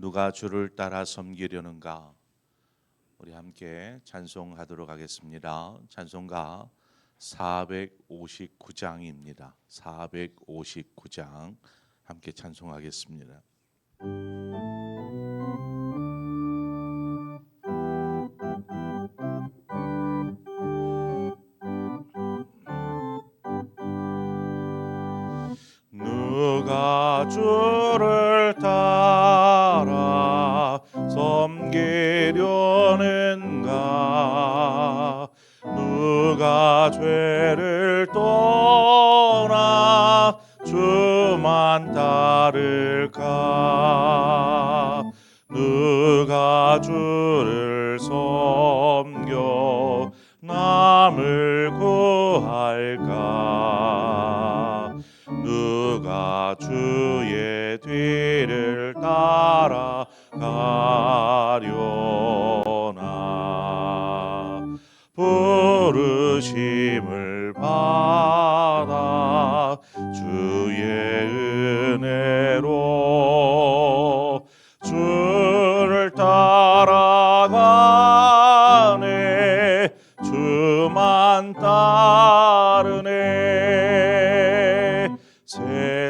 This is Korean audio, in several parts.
누가 주를 따라 섬기려는가 우리 함께 찬송하도록 하겠습니다. 찬송가 459장입니다. 459장 함께 찬송하겠습니다.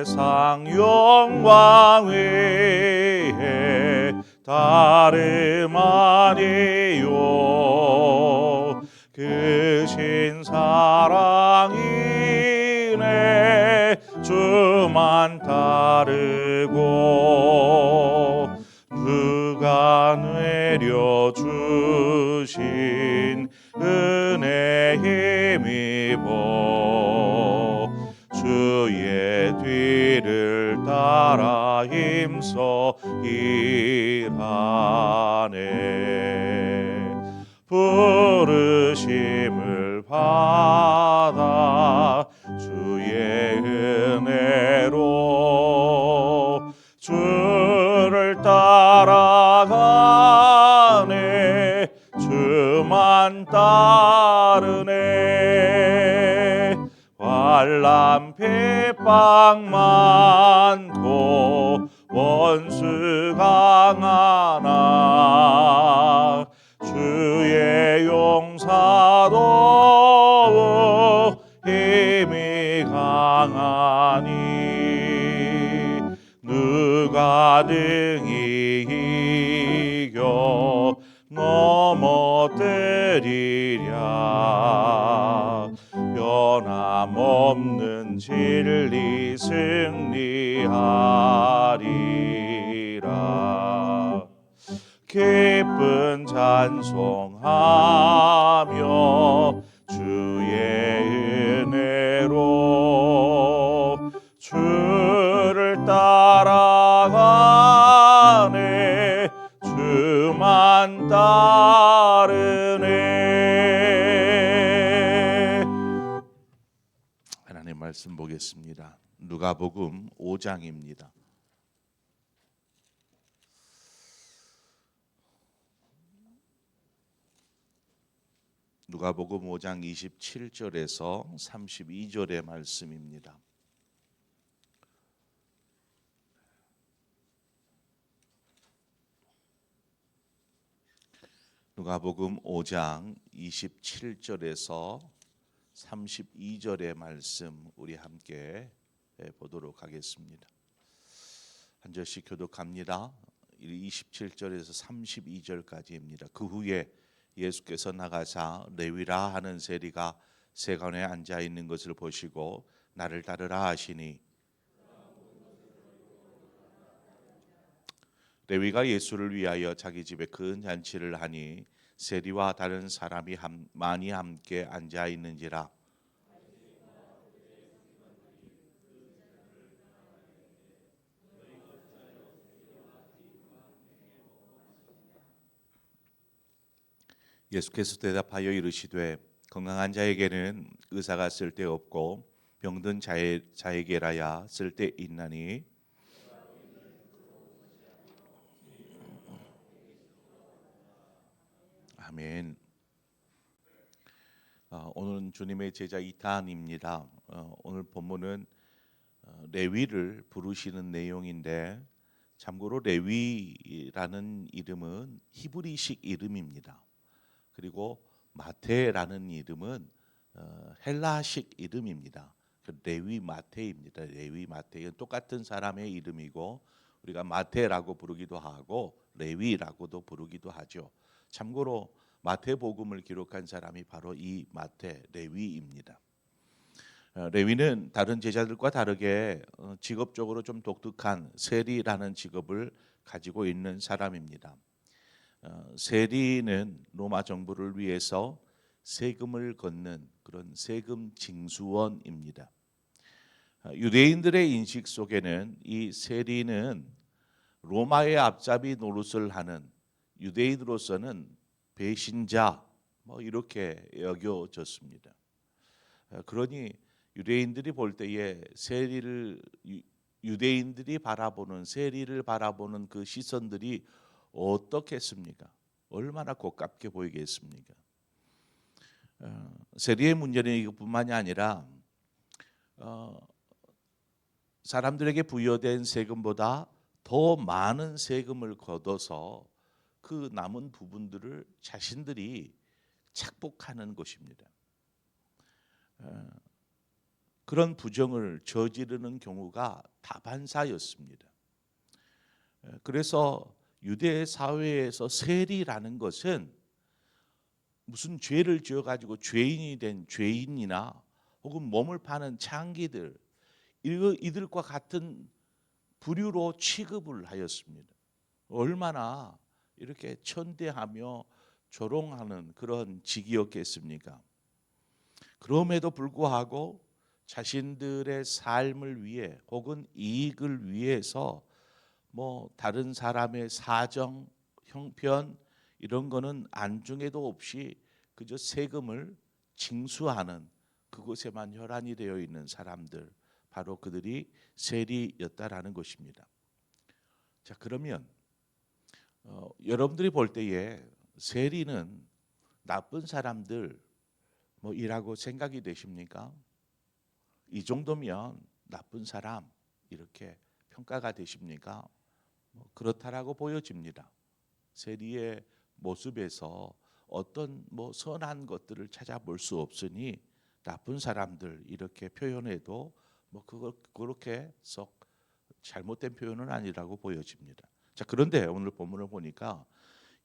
세상 영광 위에 다름 아 만 따르네. 환란 핍박 많고 원수 강하 말씀 보겠습니다. 누가복음 5장입니다. 누가복음 5장 27절에서 32절의 말씀입니다. 누가복음 5장 27절에서 32절의 말씀 우리 함께 보도록 하겠습니다. 한 절씩 교독합니다. 27절에서 32절까지입니다. 그 후에 예수께서 나가사 레위라 하는 세리가 세관에 앉아 있는 것을 보시고 나를 따르라 하시니 레위가 예수를 위하여 자기 집에 큰 잔치를 하니 세리와 다른 사람이 함- 많이 함께 앉아 있는지라. 예수께서 대답하여 이르시되 건강한 자에게는 의사가 쓸데없고 병든 자에, 자에게라야 쓸데 있나니 아멘. 어, 오늘은 주님의 제자 이탄입니다. 어, 오늘 본문은 어, 레위를 부르시는 내용인데 참고로 레위라는 이름은 히브리식 이름입니다. 그리고 마테라는 이름은 어, 헬라식 이름입니다. 그 레위 마테입니다. 레위 마테 이건 똑같은 사람의 이름이고 우리가 마테라고 부르기도 하고 레위라고도 부르기도 하죠. 참고로 마태복음을 기록한 사람이 바로 이 마태 레위입니다. 어, 레위는 다른 제자들과 다르게 어, 직업적으로 좀 독특한 세리라는 직업을 가지고 있는 사람입니다. 어, 세리는 로마 정부를 위해서 세금을 걷는 그런 세금 징수원입니다. 어, 유대인들의 인식 속에는 이 세리는 로마의 앞잡이 노릇을 하는 유대인으로서는 배신자 뭐 이렇게 여겨졌습니다. 어, 그러니 유대인들이 볼 때에 세리를 유- 유대인들이 바라보는 세리를 바라보는 그 시선들이 어떻겠습니까? 얼마나 고깝게 보이겠습니까? 어, 세리의 문제는 이것뿐만이 아니라 어, 사람들에게 부여된 세금보다 더 많은 세금을 걷어서 그 남은 부분들을 자신들이 착복하는 것입니다. 어, 그런 부정을 저지르는 경우가 다반사였습니다. 어, 그래서 유대 사회에서 세리라는 것은 무슨 죄를 지어 가지고 죄인이 된 죄인이나 혹은 몸을 파는 창기들 이들과 같은 부류로 취급을 하였습니다. 얼마나 이렇게 천대하며 조롱하는 그런 직이었겠습니까? 그럼에도 불구하고 자신들의 삶을 위해 혹은 이익을 위해서 뭐 다른 사람의 사정, 형편 이런 거는 안중에도 없이 그저 세금을 징수하는 그곳에만 혈안이 되어 있는 사람들 바로 그들이 세리였다라는 것입니다. 자 그러면 어, 여러분들이 볼 때에 세리는 나쁜 사람들 뭐 이라고 생각이 되십니까? 이 정도면 나쁜 사람 이렇게 평가가 되십니까? 뭐 그렇다라고 보여집니다. 세리의 모습에서 어떤 뭐 선한 것들을 찾아볼 수 없으니 나쁜 사람들 이렇게 표현해도 뭐 그걸 그렇게 썩 잘못된 표현은 아니라고 보여집니다. 자 그런데 오늘 본문을 보니까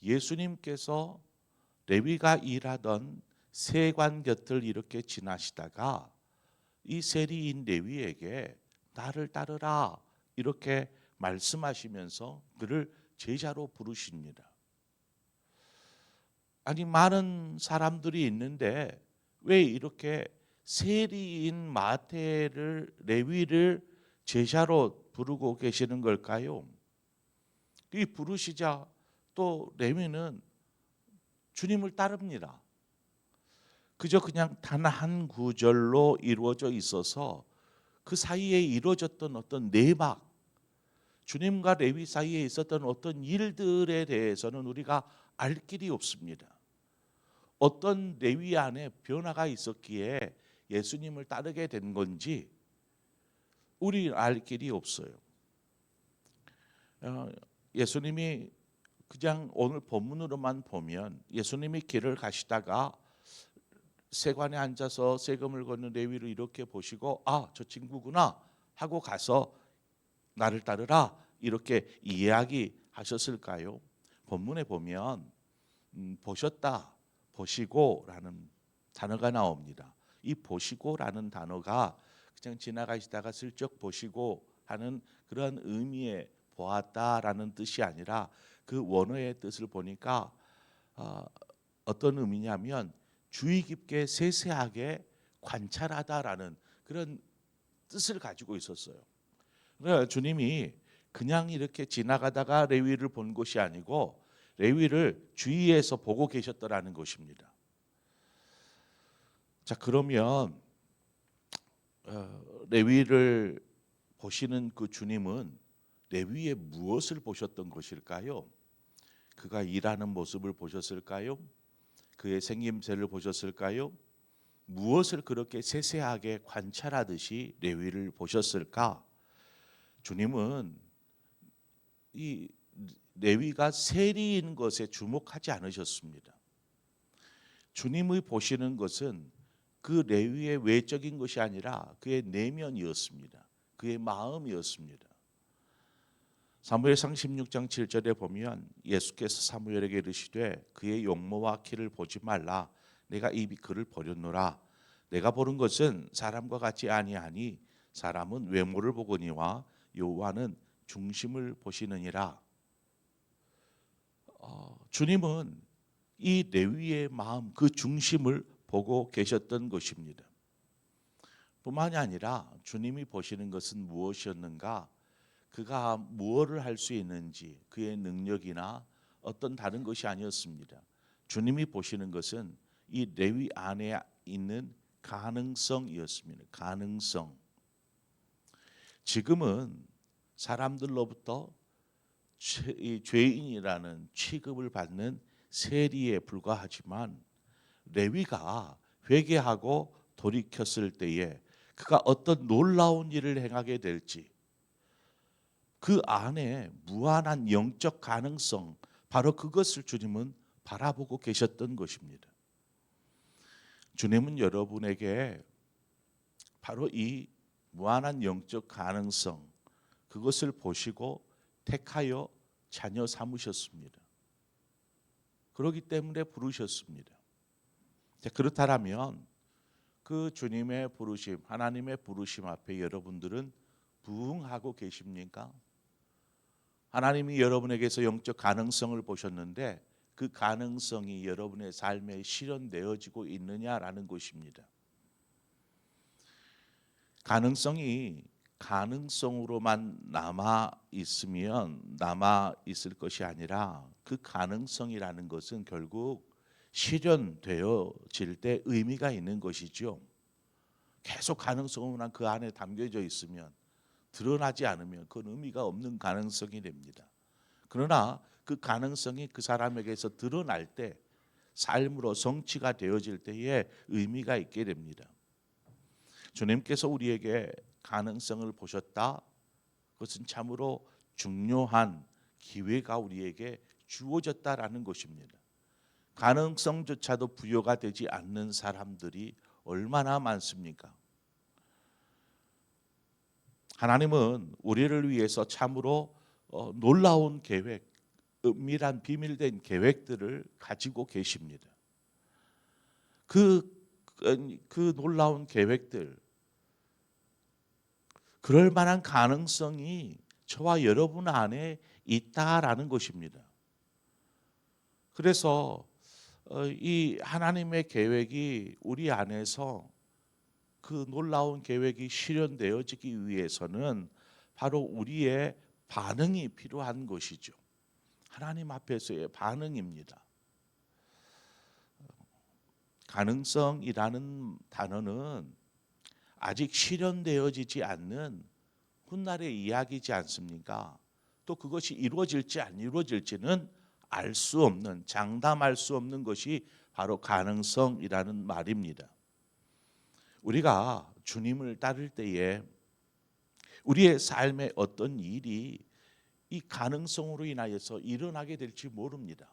예수님께서 레위가 일하던 세관 곁을 이렇게 지나시다가 이 세리인 레위에게 나를 따르라 이렇게 말씀하시면서 그를 제자로 부르십니다. 아니 많은 사람들이 있는데 왜 이렇게 세리인 마태를 레위를 제자로 부르고 계시는 걸까요? 이 부르시자 또 레위는 주님을 따릅니다. 그저 그냥 단 한 구절로 이루어져 있어서 그 사이에 이루어졌던 어떤 내막 주님과 레위 사이에 있었던 어떤 일들에 대해서는 우리가 알 길이 없습니다. 어떤 레위 안에 변화가 있었기에 예수님을 따르게 된 건지 우리 알 길이 없어요. 어, 예수님이 그냥 오늘 본문으로만 보면 예수님이 길을 가시다가 세관에 앉아서 세금을 걷는 레위를 이렇게 보시고 아 저 친구구나 하고 가서 나를 따르라 이렇게 이야기하는 하셨을까요? 본문에 보면 음, 보셨다, 보시고라는 단어가 나옵니다. 이 보시고라는 단어가 그냥 지나가시다가 슬쩍 보시고 하는 그런 의미의 보았다라는 뜻이 아니라 그 원어의 뜻을 보니까 어, 어떤 의미냐면 주의 깊게 세세하게 관찰하다라는 그런 뜻을 가지고 있었어요. 그러니까 주님이 그냥 이렇게 지나가다가 레위를 본 것이 아니고 레위를 주위에서 보고 계셨더라는 것입니다. 자 그러면 어, 레위를 보시는 그 주님은 레위의 무엇을 보셨던 것일까요? 그가 일하는 모습을 보셨을까요? 그의 생김새를 보셨을까요? 무엇을 그렇게 세세하게 관찰하듯이 레위를 보셨을까? 주님은 이 레위가 세리인 것에 주목하지 않으셨습니다. 주님의 보시는 것은 그 레위의 외적인 것이 아니라 그의 내면이었습니다. 그의 마음이었습니다. 사무엘상 16장 7절에 보면 예수께서 사무엘에게 이르시되 그의 용모와 키를 보지 말라 내가 이 그를 버렸노라 내가 보는 것은 사람과 같이 아니하니 사람은 외모를 보거니와 여호와는 중심을 보시느니라 어, 주님은 이 레위의 마음 그 중심을 보고 계셨던 것입니다. 뿐만이 아니라 주님이 보시는 것은 무엇이었는가? 그가 무엇을 할 수 있는지 그의 능력이나 어떤 다른 것이 아니었습니다. 주님이 보시는 것은 이 레위 안에 있는 가능성이었습니다. 가능성. 지금은 사람들로부터 죄인이라는 취급을 받는 세리에 불과하지만 레위가 회개하고 돌이켰을 때에 그가 어떤 놀라운 일을 행하게 될지 그 안에 무한한 영적 가능성 바로 그것을 주님은 바라보고 계셨던 것입니다. 주님은 여러분에게 바로 이 무한한 영적 가능성 그것을 보시고 택하여 자녀 삼으셨습니다. 그렇기 때문에 부르셨습니다. 자, 그렇다면 그 주님의 부르심, 하나님의 부르심 앞에 여러분들은 부응하고 계십니까? 하나님이 여러분에게서 영적 가능성을 보셨는데 그 가능성이 여러분의 삶에 실현되어지고 있느냐라는 것입니다. 가능성이 가능성으로만 남아 있으면 남아 있을 것이 아니라 그 가능성이라는 것은 결국 실현되어질 때 의미가 있는 것이죠. 계속 가능성만 그 안에 담겨져 있으면 드러나지 않으면 그건 의미가 없는 가능성이 됩니다. 그러나 그 가능성이 그 사람에게서 드러날 때 삶으로 성취가 되어질 때에 의미가 있게 됩니다. 주님께서 우리에게 가능성을 보셨다. 그것은 참으로 중요한 기회가 우리에게 주어졌다라는 것입니다. 가능성조차도 부여가 되지 않는 사람들이 얼마나 많습니까? 하나님은 우리를 위해서 참으로 어, 놀라운 계획, 은밀한 비밀된 계획들을 가지고 계십니다. 그, 그 놀라운 계획들, 그럴 만한 가능성이 저와 여러분 안에 있다라는 것입니다. 그래서 어, 이 하나님의 계획이 우리 안에서 그 놀라운 계획이 실현되어지기 위해서는 바로 우리의 반응이 필요한 것이죠. 하나님 앞에서의 반응입니다. 가능성이라는 단어는 아직 실현되어지지 않는 훗날의 이야기지 않습니까? 또 그것이 이루어질지 안 이루어질지는 알 수 없는 장담할 수 없는 것이 바로 가능성이라는 말입니다. 우리가 주님을 따를 때에 우리의 삶에 어떤 일이 이 가능성으로 인하여서 일어나게 될지 모릅니다.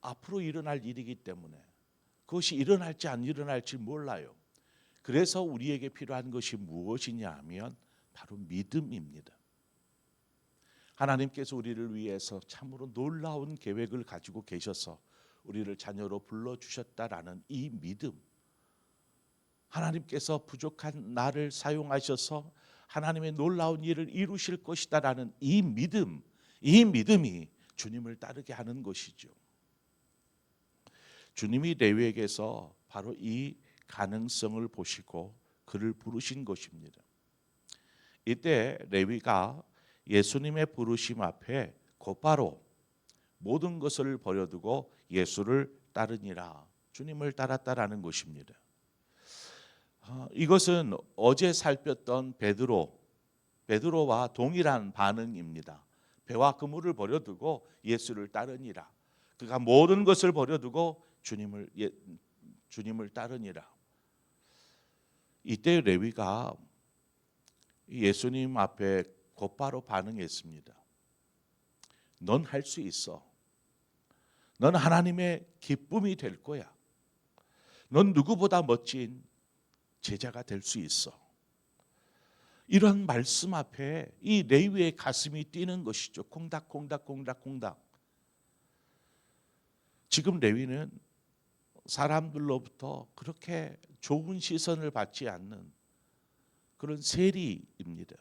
앞으로 일어날 일이기 때문에 그것이 일어날지 안 일어날지 몰라요. 그래서 우리에게 필요한 것이 무엇이냐 하면 바로 믿음입니다. 하나님께서 우리를 위해서 참으로 놀라운 계획을 가지고 계셔서 우리를 자녀로 불러 주셨다라는 이 믿음. 하나님께서 부족한 나를 사용하셔서 하나님의 놀라운 일을 이루실 것이다라는 이 믿음, 이 믿음이 주님을 따르게 하는 것이죠. 주님이 레위에게서 바로 이 가능성을 보시고 그를 부르신 것입니다. 이때 레위가 예수님의 부르심 앞에 곧바로 모든 것을 버려두고 예수를 따르니라 주님을 따랐다라는 것입니다. 어, 이것은 어제 살폈던 베드로 베드로와 동일한 반응입니다. 배와 그물을 버려두고 예수를 따르니라. 그가 모든 것을 버려두고 주님을 예, 주님을 따르니라. 이때 레위가 예수님 앞에 곧바로 반응했습니다. 넌 할 수 있어. 넌 하나님의 기쁨이 될 거야. 넌 누구보다 멋진 제자가 될 수 있어. 이런 말씀 앞에 이 레위의 가슴이 뛰는 것이죠. 콩닥콩닥 콩닥콩닥. 지금 레위는 사람들로부터 그렇게 좋은 시선을 받지 않는 그런 세리입니다.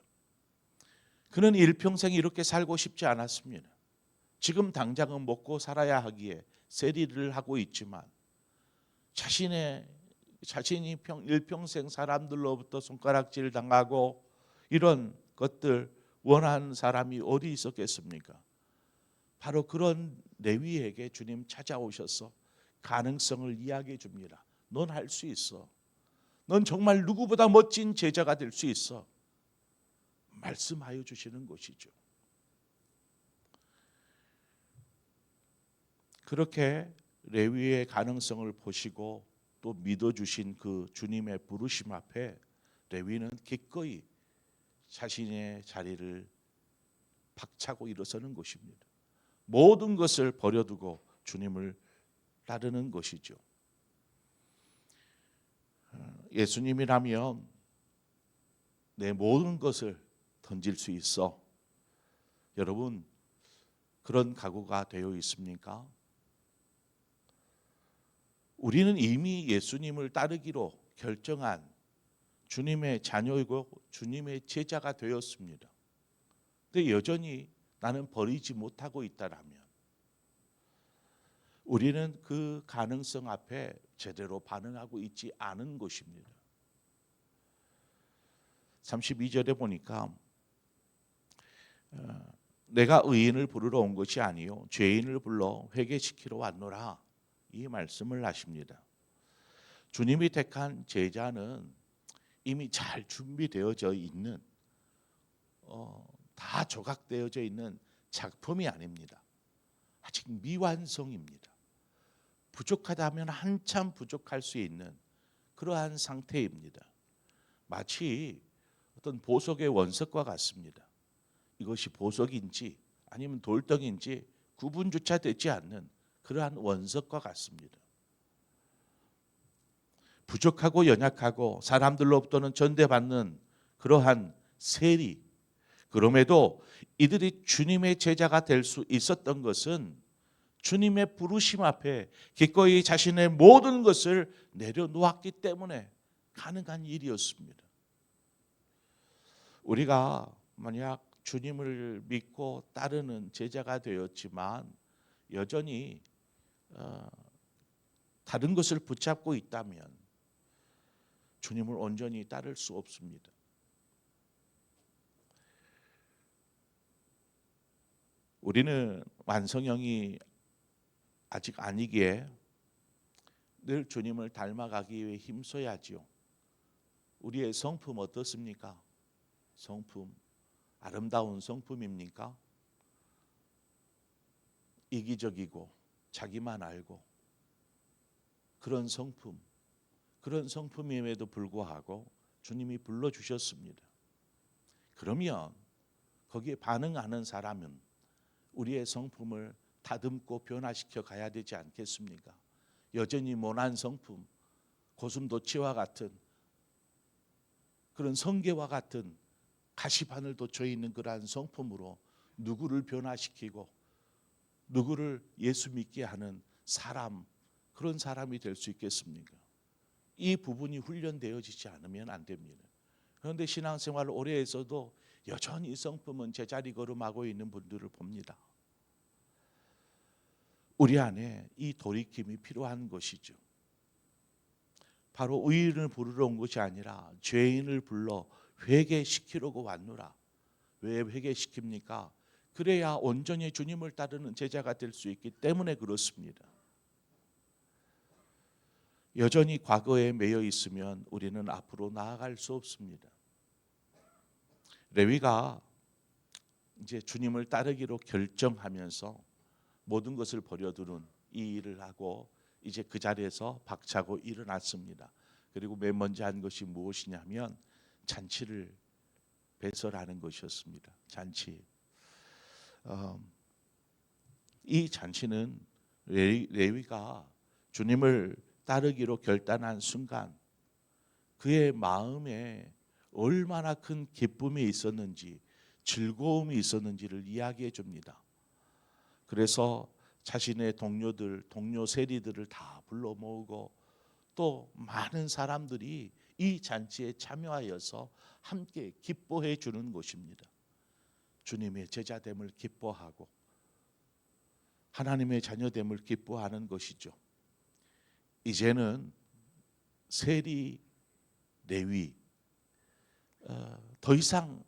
그는 일평생 이렇게 살고 싶지 않았습니다. 지금 당장은 먹고 살아야 하기에 세리를 하고 있지만 자신의 자신이 평, 일평생 사람들로부터 손가락질 당하고 이런 것들 원하는 사람이 어디 있었겠습니까? 바로 그런 레위에게 주님 찾아오셔서 가능성을 이야기해 줍니다. 넌 할 수 있어. 넌 정말 누구보다 멋진 제자가 될 수 있어. 말씀하여 주시는 것이죠. 그렇게 레위의 가능성을 보시고 또 믿어 주신 그 주님의 부르심 앞에 레위는 기꺼이 자신의 자리를 박차고 일어서는 것입니다. 모든 것을 버려두고 주님을 따르는 것이죠. 예수님이라면 내 모든 것을 던질 수 있어. 여러분 그런 각오가 되어 있습니까? 우리는 이미 예수님을 따르기로 결정한 주님의 자녀이고 주님의 제자가 되었습니다. 근데 여전히 나는 버리지 못하고 있다라면 우리는 그 가능성 앞에 제대로 반응하고 있지 않은 것입니다. 32절에 보니까 어, 내가 의인을 부르러 온 것이 아니요 죄인을 불러 회개시키러 왔노라 이 말씀을 하십니다. 주님이 택한 제자는 이미 잘 준비되어져 있는 어, 다 조각되어져 있는 작품이 아닙니다. 아직 미완성입니다. 부족하다면 한참 부족할 수 있는 그러한 상태입니다. 마치 어떤 보석의 원석과 같습니다. 이것이 보석인지 아니면 돌덩인지 구분조차 되지 않는 그러한 원석과 같습니다. 부족하고 연약하고 사람들로부터는 전대받는 그러한 세리 그럼에도 이들이 주님의 제자가 될 수 있었던 것은 주님의 부르심 앞에 기꺼이 자신의 모든 것을 내려놓았기 때문에 가능한 일이었습니다. 우리가 만약 주님을 믿고 따르는 제자가 되었지만 여전히 어, 다른 것을 붙잡고 있다면 주님을 온전히 따를 수 없습니다. 우리는 완성형이 아직 아니기에 늘 주님을 닮아가기 위해 힘써야지요. 우리의 성품 어떻습니까? 성품 아름다운 성품입니까? 이기적이고 자기만 알고 그런 성품 그런 성품임에도 불구하고 주님이 불러 주셨습니다. 그러면 거기에 반응하는 사람은 우리의 성품을 다듬고 변화시켜 가야 되지 않겠습니까? 여전히 모난 성품, 고슴도치와 같은 그런 성계와 같은 가시바늘 돋쳐 있는 그러한 성품으로 누구를 변화시키고 누구를 예수 믿게 하는 사람 그런 사람이 될 수 있겠습니까? 이 부분이 훈련되어지지 않으면 안 됩니다. 그런데 신앙생활을 오래 했어도 여전히 성품은 제자리 걸음하고 있는 분들을 봅니다. 우리 안에 이 돌이킴이 필요한 것이죠. 바로 의인을 부르러 온 것이 아니라 죄인을 불러 회개시키려고 왔노라. 왜 회개시킵니까? 그래야 온전히 주님을 따르는 제자가 될 수 있기 때문에 그렇습니다. 여전히 과거에 매여 있으면 우리는 앞으로 나아갈 수 없습니다. 레위가 이제 주님을 따르기로 결정하면서 모든 것을 버려두는 이 일을 하고 이제 그 자리에서 박차고 일어났습니다. 그리고 맨 먼저 한 것이 무엇이냐면 잔치를 배설하는 것이었습니다. 잔치. 어, 이 잔치는 레위, 레위 가 주님을 따르기로 결단한 순간 그의 마음에 얼마나 큰 기쁨이 있었는지 즐거움이 있었는지를 이야기해 줍니다. 그래서 자신의 동료들, 동료 세리들을 다 불러 모으고 또 많은 사람들이 이 잔치에 참여하여서 함께 기뻐해 주는 것입니다. 주님의 제자됨을 기뻐하고 하나님의 자녀됨을 기뻐하는 것이죠. 이제는 세리 레위 어, 더 이상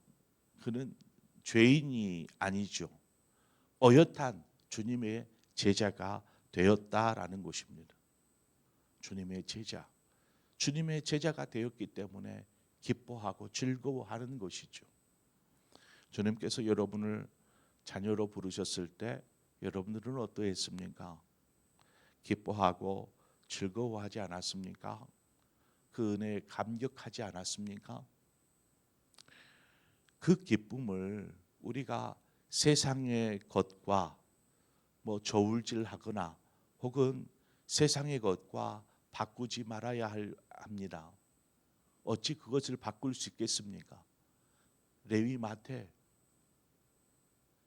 그는 죄인이 아니죠. 어엿한 주님의 제자가 되었다라는 것입니다. 주님의 제자, 주님의 제자가 되었기 때문에 기뻐하고 즐거워하는 것이죠. 주님께서 여러분을 자녀로 부르셨을 때 여러분들은 어떠했습니까? 기뻐하고 즐거워하지 않았습니까? 그 은혜에 감격하지 않았습니까? 그 기쁨을 우리가 세상의 것과 뭐 저울질하거나 혹은 세상의 것과 바꾸지 말아야 할, 합니다. 어찌 그것을 바꿀 수 있겠습니까? 레위 마태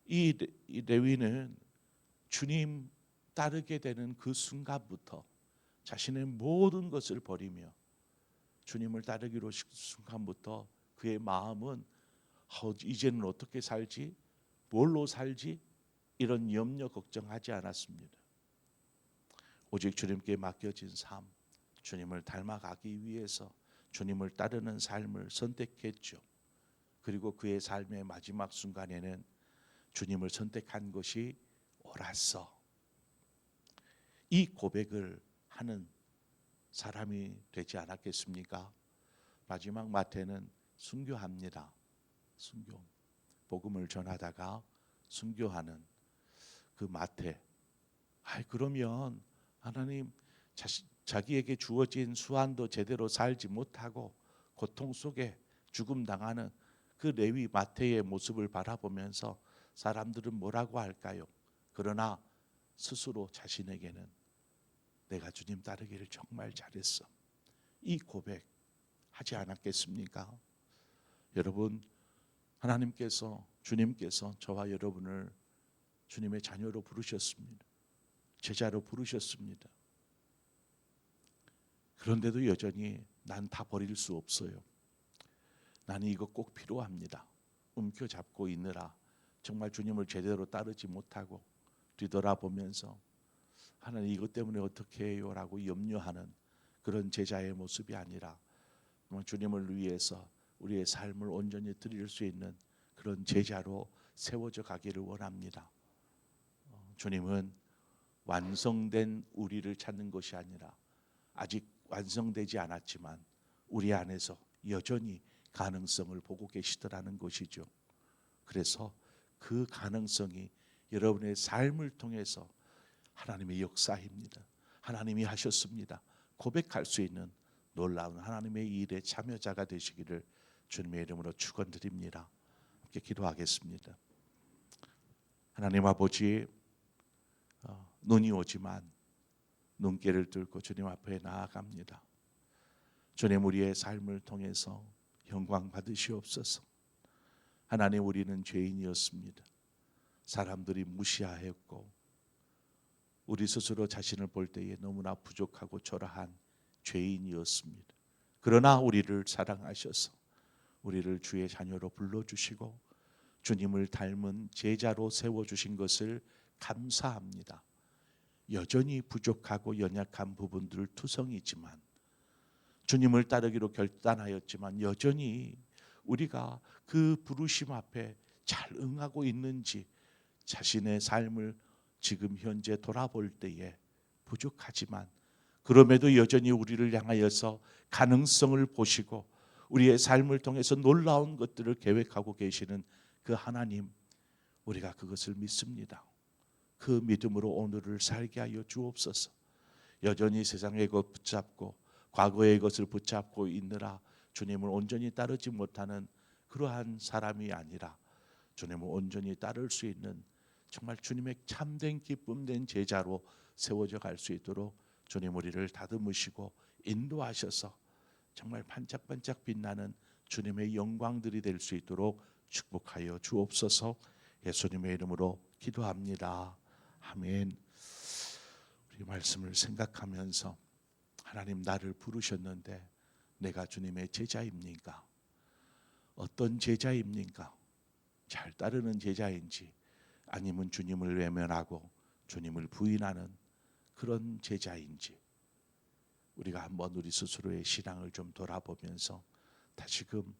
이, 이 레위는 주님 따르게 되는 그 순간부터 자신의 모든 것을 버리며 주님을 따르기로 순간부터 그의 마음은 어, 이제는 어떻게 살지? 뭘로 살지? 이런 염려 걱정하지 않았습니다. 오직 주님께 맡겨진 삶, 주님을 닮아가기 위해서 주님을 따르는 삶을 선택했죠. 그리고 그의 삶의 마지막 순간에는 주님을 선택한 것이 옳았어. 이 고백을 하는 사람이 되지 않았겠습니까? 마지막 마태는 순교합니다. 순교. 복음을 전하다가 순교하는 그 마태. 아, 그러면 하나님 자시, 자기에게 주어진 수완도 제대로 살지 못하고 고통 속에 죽음 당하는 그 레위 마태의 모습을 바라보면서 사람들은 뭐라고 할까요? 그러나 스스로 자신에게는 내가 주님 따르기를 정말 잘했어. 이 고백 하지 않았겠습니까? 여러분 하나님께서 주님께서 저와 여러분을 주님의 자녀로 부르셨습니다. 제자로 부르셨습니다. 그런데도 여전히 난 다 버릴 수 없어요. 나는 이거 꼭 필요합니다. 움켜잡고 있느라 정말 주님을 제대로 따르지 못하고 뒤돌아보면서 하나님 이것 때문에 어떻게 해요라고 염려하는 그런 제자의 모습이 아니라 주님을 위해서 우리의 삶을 온전히 드릴 수 있는 그런 제자로 세워져 가기를 원합니다. 어, 주님은 완성된 우리를 찾는 것이 아니라 아직 완성되지 않았지만 우리 안에서 여전히 가능성을 보고 계시더라는 것이죠. 그래서 그 가능성이 여러분의 삶을 통해서 하나님의 역사입니다. 하나님이 하셨습니다. 고백할 수 있는 놀라운 하나님의 일에 참여자가 되시기를 주님의 이름으로 축원드립니다. 함께 기도하겠습니다. 하나님 아버지 어, 눈이 오지만 눈길을 들고 주님 앞에 나아갑니다. 주님 우리의 삶을 통해서 영광 받으시옵소서. 하나님 우리는 죄인이었습니다. 사람들이 무시하였고 우리 스스로 자신을 볼 때에 너무나 부족하고 초라한 죄인이었습니다. 그러나 우리를 사랑하셔서 우리를 주의 자녀로 불러 주시고 주님을 닮은 제자로 세워 주신 것을 감사합니다. 여전히 부족하고 연약한 부분들 투성이지만 주님을 따르기로 결단하였지만 여전히 우리가 그 부르심 앞에 잘 응하고 있는지 자신의 삶을 지금 현재 돌아볼 때에 부족하지만 그럼에도 여전히 우리를 향하여서 가능성을 보시고 우리의 삶을 통해서 놀라운 것들을 계획하고 계시는 그 하나님 우리가 그것을 믿습니다. 그 믿음으로 오늘을 살게 하여 주옵소서. 여전히 세상의 것 붙잡고 과거의 것을 붙잡고 있느라 주님을 온전히 따르지 못하는 그러한 사람이 아니라 주님을 온전히 따를 수 있는 정말 주님의 참된 기쁨된 제자로 세워져 갈 수 있도록 주님 우리를 다듬으시고 인도하셔서 정말 반짝반짝 빛나는 주님의 영광들이 될 수 있도록 축복하여 주옵소서 예수님의 이름으로 기도합니다. 아멘. 우리 말씀을 생각하면서 하나님 나를 부르셨는데 내가 주님의 제자입니까? 어떤 제자입니까? 잘 따르는 제자인지 아니면 주님을 외면하고 주님을 부인하는 그런 제자인지 우리가 한번 우리 스스로의 신앙을 좀 돌아보면서 다시금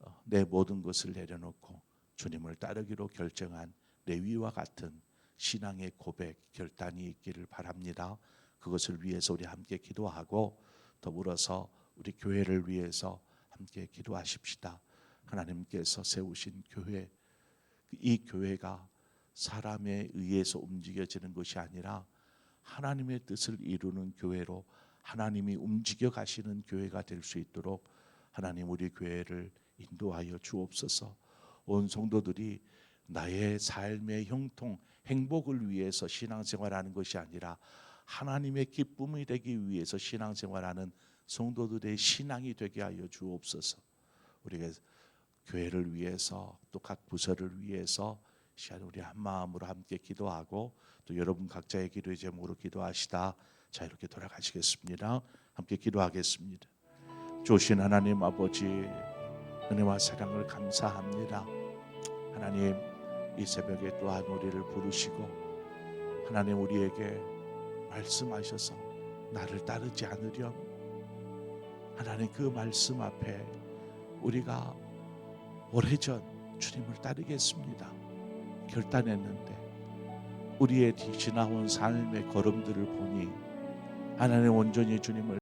어, 내 모든 것을 내려놓고 주님을 따르기로 결정한 레위와 같은 신앙의 고백 결단이 있기를 바랍니다. 그것을 위해서 우리 함께 기도하고 더불어서 우리 교회를 위해서 함께 기도하십시다. 하나님께서 세우신 교회 이 교회가 사람에 의해서 움직여지는 것이 아니라 하나님의 뜻을 이루는 교회로 하나님이 움직여 가시는 교회가 될 수 있도록 하나님 우리 교회를 인도하여 주옵소서. 온 성도들이 나의 삶의 형통, 행복을 위해서 신앙생활하는 것이 아니라 하나님의 기쁨이 되기 위해서 신앙생활하는 성도들의 신앙이 되게 하여 주옵소서. 우리가 교회를 위해서 또 각 부서를 위해서 시간 우리 한 마음으로 함께 기도하고 또 여러분 각자의 기도의 제목으로 기도하시다. 자 이렇게 돌아가시겠습니다. 함께 기도하겠습니다. 조신 하나님 아버지 은혜와 사랑을 감사합니다. 하나님 이 새벽에 또한 우리를 부르시고 하나님 우리에게 말씀하셔서 나를 따르지 않으렴 하나님 그 말씀 앞에 우리가 오래전 주님을 따르겠습니다. 결단했는데 우리의 지나온 삶의 걸음들을 보니 하나님 온전히 주님을